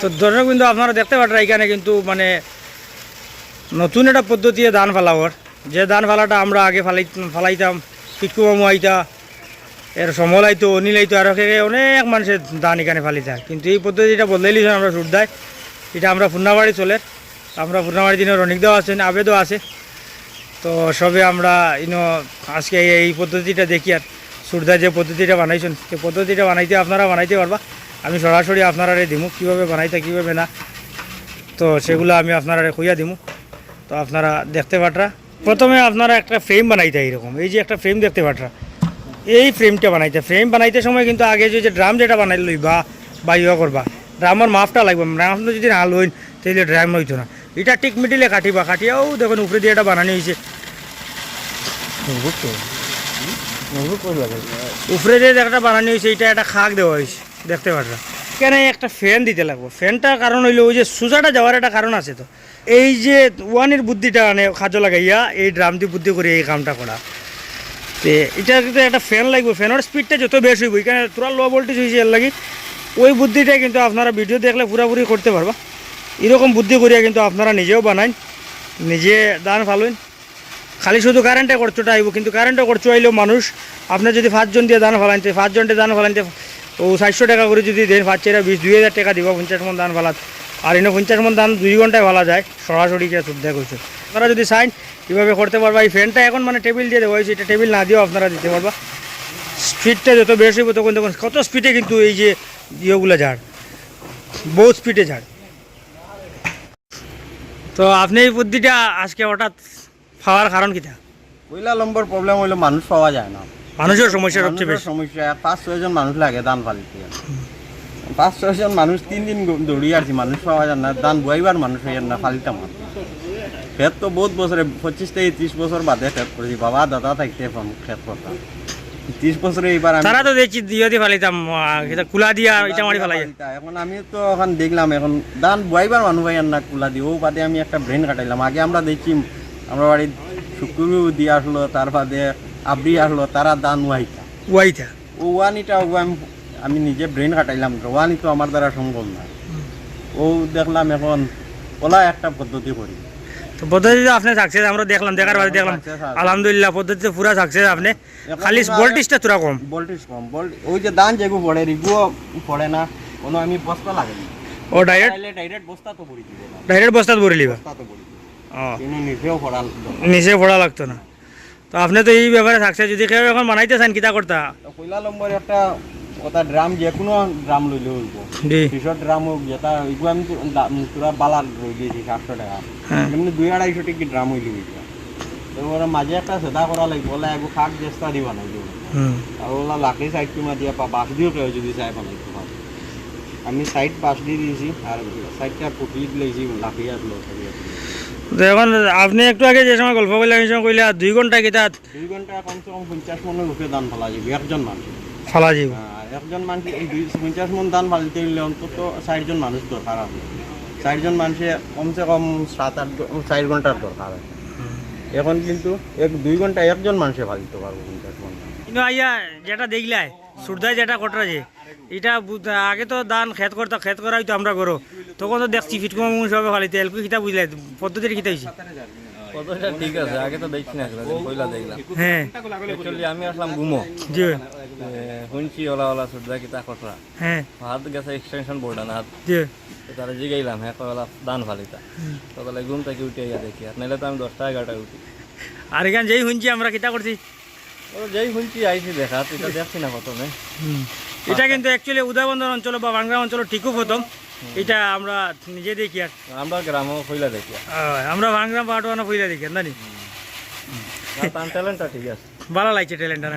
তো দর্শক কিন্তু আপনারা দেখতে পারেন এখানে কিন্তু মানে নতুন একটা পদ্ধতি ধান ফালাওয়ার যে ধান ফালাটা আমরা আগে ফালাই ফালাইতাম পিটকুমা মুয়াইতা এর সমলাইতো অনিলাইতো আর অনেক মানুষের ধান এখানে ফালিতা কিন্তু এই পদ্ধতিটা বদলাই লিছেন আমরা সুরদায় এটা আমরা পূর্ণাবাড়ি চলে। আমরা ফুন্নাবাড়ি দিনে রনিক দেওয়া আছেন আবেদও আছে। তো সবে আমরা, ইনো, আজকে এই পদ্ধতিটা দেখি আর। সুরদা যে পদ্ধতিটা বানাইছেন, সেই পদ্ধতিটা বানাইতে আপনারা বানাইতে পারবা। আমি সরাসরি আপনারা দিমু, কীভাবে বানাইতে, কীভাবে না। তো সেগুলো আমি আপনারা কইয়া দিমু। তো আপনারা দেখতে পাটরা। প্রথমে আপনারা একটা ফ্রেম বানাইতে এরকম। এই যে একটা ফ্রেম দেখতে পাটরা। এই ফ্রেমটা বানাইতে ফ্রেম বানাইতে সময় কিন্তু আগে যে ড্রাম যেটা বানাই লইবা বা ইয়া করবা ড্রামের মাপটা লাগবে। ড্রাম যদি না লইন তাহলে ড্রাম হইতো না। এটা ঠিক মিডিলে কাটিবা। কাটিয়াও দেখুন উপরে দিয়ে এটা বানানো হয়েছে উপরে যে একটা বানানি হয়েছে, এটা একটা খাক দেওয়া হয়েছে। দেখতে পাররা কেন একটা ফ্যান দিতে লাগবে? ফ্যানটার কারণ হইল, ওই যে সুজাটা যাওয়ার একটা কারণ আছে তো। এই যে ওয়ানের বুদ্ধিটা মানে খাজো লাগাইয়া, এই ড্রামটি বুদ্ধি করে এই কামটা করা। তে এটা কিন্তু একটা ফ্যান লাগবে। ফ্যানের স্পিডটা যত বেশি হইব এখানে তোরা লো ভোল্টেজ হয়েছে এর লাগি, ওই বুদ্ধিটা কিন্তু আপনারা ভিডিও দেখলে পুরোপুরি করতে পারবা। এরকম বুদ্ধি করিয়া কিন্তু আপনারা নিজেও বানাইন, নিজে দান ফালুন খালি শুধু কারেন্টে খরচটা আইব, কিন্তু কারেন্টে খরচ আইলেও মানুষ আপনার যদি পাঁচজন দিয়ে দান ফালাইতে পাঁচজনটে দান ফালাইতে, ও চারশো টাকা করে যদি দেন, পাঁচ চারা বিশ, দুই হাজার টাকা দিব পঞ্চাশ মন দান ফালাত। আর এনে পঞ্চাশ মন দান দুই ঘন্টায় ফালা যায়, সরাসরি কে শ্রদ্ধা করছে আপনারা যদি চাইন কীভাবে করতে পারবা। এই ফ্যানটা এখন মানে টেবিল দিয়ে হয়েছে, এটা টেবিল না দিয়েও আপনারা দিতে পারবা। স্পিডটা যত বেশি হইব তখন তখন কত স্পিডে কিন্তু এই যে ইয়েগুলো ঝাড় বহু স্পিডে ঝাড়। তো আপনি এই বুদ্ধিটা আজকে হঠাৎ পাওয়ার কারণ কিটা পয়লা নম্বর প্রবলেম হইল মানুষ পাওয়া যায় না? মানুষের সমস্যা সবচেয়ে বেশি সমস্যা পাঁচ ছয়জন মানুষ লাগে দান ফালিতে। পাঁচ ছয়জন মানুষ তিন দিন দৌড়ি আসছি মানুষ পাওয়া যায় না দান বইবার মানুষ হয়ে না ফালিতাম। খেত তো বহুত বছরে পঁচিশ থেকে ত্রিশ বছর বাদে খেত করেছি বাবা দাদা থাকতে খেত করতাম ত্রিশ বছরে এইবার তারা তো দেখছি দিয়ে দিয়ে ফালিতাম কুলা দিয়া ইটা মারি ফেলাই। এখন আমি তো এখন দেখলাম এখন দান বইবার মানুষ ভাই না কুলা দিয়ে ও বাদে আমি একটা ব্রেন কাটাইলাম। আগে আমরা দেখছি আমরা বাড়ি শুক্রু দিয়ে আসলো তার বাদে আবরি আসলো তারা দান ওয়াইতা ওয়াইটা ও ওয়ানিটা আমি আমি নিজে ব্রেন কাটাইলাম ওয়ানি তো আমার দ্বারা সম্ভব না। ও দেখলাম এখন ওলা একটা পদ্ধতি করি। তো পদ্ধতিতে আপনি সাকসেস আমরা দেখলাম দেখার বাদে দেখলাম। আলহামদুলিল্লাহ পদ্ধতিতে পুরা সাকসেস আপনি। খালি ভোল্টেজটা তোরা কম। ভোল্টেজ কম। ওই যে দান যেগু পড়ে রিগুও পড়ে না কোনো আমি বস্তা লাগে ও ডাইরেক্ট ডাইরেক্ট বস্তা তো পড়ি দিব ডাইরেক্ট বস্তাত ভরে লিবা। বস্তা তো পড়ি নিচে পড়া লাগতো। না। তো আপনি তো এই ব্যাপারে সাকসেস যদি কেউ এখন বানাইতে চান কিতা করতা পয়লা নম্বর একটা ওটা ড্রাম যে কোনো ড্রাম লইলে হইব টিশার্ট ড্রাম হোক যেটা ওইগুলো আমি তো দা- পুরা বালার রয়ে দিয়েছি সাতশো টাকা। এমনি দুই আড়াইশো টাকি ড্রাম হইলে হইছে তো ওরা মাঝে একটা সেদা করা লাগবে ওলা শাক চেষ্টা দিবা না হুম। আর ওলা লাকড়ি সাইড কিমা দিয়া পা বাঁশ দিও কেউ যদি চাই বানাইতে পারে আমি সাইড বাঁশ দিয়ে দিয়েছি আর সাইডটা পুটি দিয়েছি লাকড়ি আসলো। তো এখন আপনি একটু আগে যে সময় গল্প করলেন এই সময় কইলে দুই ঘণ্টা কিতা দুই ঘণ্টা কমসে কম পঞ্চাশ মনের রূপে দান ফেলা যাবে একজন মানুষ। ফালা যাব আর একজন মানুষ এই দুই পঞ্চাশ মন দান ফালিতে হইলে অন্তত ষাটজন মানুষ দরকার হবে ষাটজন মানুষে কমসে কম সাত আট চার ঘণ্টার দরকার এখন কিন্তু এক দুই ঘণ্টা একজন মানুষে ফালিতে পারব পঞ্চাশ মন। কিন্তু আইয়া যেটা দেখলাই সুরদায় যেটা কটরা যে এটা আগে তো দান খেত করতো খেত করাই তো আমরা করো তখন তো দেখছি ফিটকুমা মুখ সবে ফালিতে এলপি খিতা বুঝলাই পদ্ধতির খিতা হয়েছে ঠিক আছে আগে তো দেখছি না পয়লা দেখলাম হ্যাঁ। আমি আসলাম ঘুমো জি। শুনছি ওলা ওলা কিতা কটরা হ্যাঁ। হাত গেছে এক্সটেনশন বোর্ড না হাত। জি। তারা জিগাইলাম হ্যাঁ ওলা দান ফালিতা। তো ঘুম থেকে উঠে গিয়ে দেখি আর নাহলে তো আমি দশটা এগারোটায় উঠি। আর এখান যেই শুনছি আমরা কিতা করছি। ও যেই শুনছি আইসি দেখা এটা দেখছি না প্রথমে। এটা কিন্তু অ্যাকচুয়ালি উদয়বন্দর অঞ্চল বা বাংলা অঞ্চল ঠিকও প্রথম। এটা আমরা নিজে দেখি আর। আমরা গ্রামও ফইলা দেখি। আমরা বাংলা পাটওয়ানা ফইলা দেখি জানি। তার ট্যালেন্টটা ঠিক আছে। ভালো লাগছে ট্যালেন্টটা